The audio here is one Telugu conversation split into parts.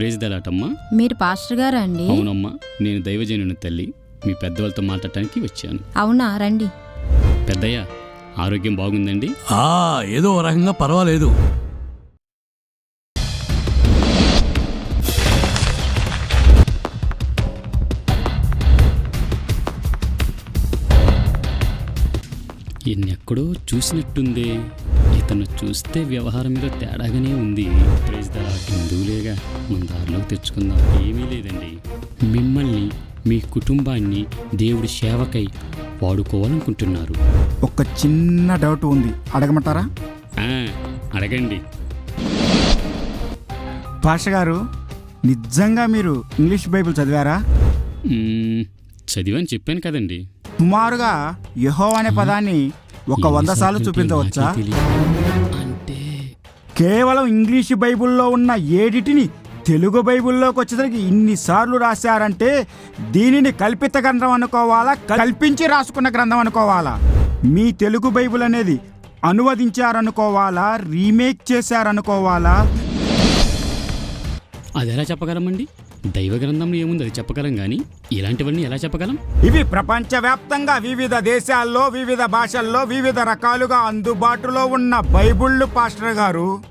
ప్రేజ్ దలాటమ్మా మీరు పాస్టర్ గారా అండి? అవునమ్మా నేను దైవజనుని తల్లి. మీ పెద్దవాళ్ళతో మాట్లాడటానికి వచ్చాను. అవునా? రండి. పెద్దయ్య ఆరోగ్యం బాగుందండి? ఆ ఏదో ఓ రకంగా పర్వాలేదు. ఎన్నెక్కడో చూసినట్టుందే. ఇతను చూస్తే వ్యవహారం మీద తేడాగానే ఉంది. ప్రైజ్ హిందువులేగా మన దారిలోకి తెచ్చుకుందాం. ఏమీ లేదండి. మిమ్మల్ని మీ కుటుంబాన్ని దేవుడి సేవకై వాడుకోవాలనుకుంటున్నారు. ఒక చిన్న డౌట్ ఉంది. అడగమంటారా? అడగండి. భాష గారు నిజంగా మీరు ఇంగ్లీష్ బైబిల్ చదివారా? చదివని చెప్పాను కదండి. సుమారుగా యహో అనే పదాన్ని ఒక వంద సార్లు చూపించవచ్చా. అంటే కేవలం ఇంగ్లీష్ బైబిల్లో ఉన్న ఏడిటిని తెలుగు బైబిల్లోకి వచ్చేసరికి ఇన్నిసార్లు రాశారంటే దీనిని కల్పిత గ్రంథం అనుకోవాలా? కల్పించి రాసుకున్న గ్రంథం అనుకోవాలా? మీ తెలుగు బైబిల్ అనేది అనువదించారనుకోవాలా? రీమేక్ చేశారనుకోవాలా? అది ఎలా చెప్పగలమండి? దైవ గ్రంథంలో ఏముంది? అది చెప్పగలం గాని ఇలాంటివన్నీ ఎలా చెప్పగలం? ఇవి ప్రపంచవ్యాప్తంగా వివిధ దేశాల్లో వివిధ భాషల్లో వివిధ రకాలుగా అందుబాటులో ఉన్న బైబుళ్ళు పాస్టర్ గారు.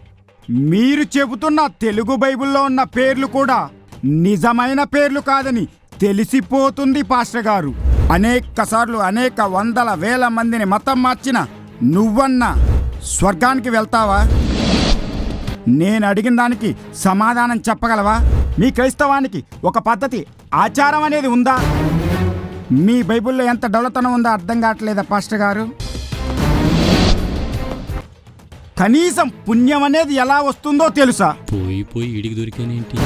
మీరు చెబుతున్న తెలుగు బైబిల్లో ఉన్న పేర్లు కూడా నిజమైన పేర్లు కాదని తెలిసిపోతుంది పాస్టర్ గారు. అనేక సార్లు అనేక వందల వేల మందిని మతం మార్చిన నువ్వన్న స్వర్గానికి వెళ్తావా? నేను అడిగిన దానికి సమాధానం చెప్పగలవా? మీ క్రైస్తవానికి ఒక పద్ధతి ఆచారం అనేది ఉందా? మీ బైబిల్లో ఎంత డొలతనం ఉందో అర్థం కావట్లేదా పాస్టర్ గారు? కనీసం పుణ్యం అనేది ఎలా వస్తుందో తెలుసా? పోయి పోయి ఇడికి దొరికానేంటి?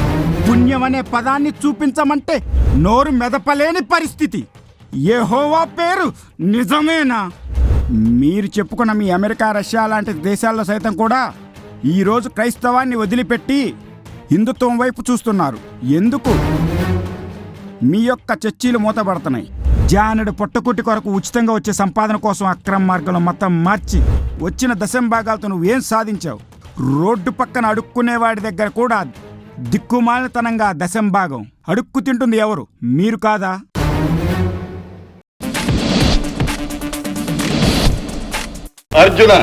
పుణ్యం అనే పదాన్ని చూపించమంటే నోరు మెదపలేని పరిస్థితి. యెహోవా పేరు నిజమేనా? మీరు చెప్పుకున్న మీ అమెరికా రష్యా లాంటి దేశాల్లో సైతం కూడా ఈరోజు క్రైస్తవాన్ని వదిలిపెట్టి హిందుత్వం వైపు చూస్తున్నారు. ఎందుకు? మీ యొక్క చర్చీలు మూతపడుతున్నాయి. జానుడు పొట్టకుట్టి కొరకు ఉచితంగా వచ్చే సంపాదన కోసం అక్రమ మార్గంలో మతం మార్చి వచ్చిన దశంభాగాలతో నువ్వేం సాధించావు? రోడ్డు పక్కన అడుక్కునేవాడి దగ్గర కూడా దిక్కుమాలితనంగా దశంభాగం. అడుక్కు తింటుంది ఎవరు? మీరు కాదా? అర్జున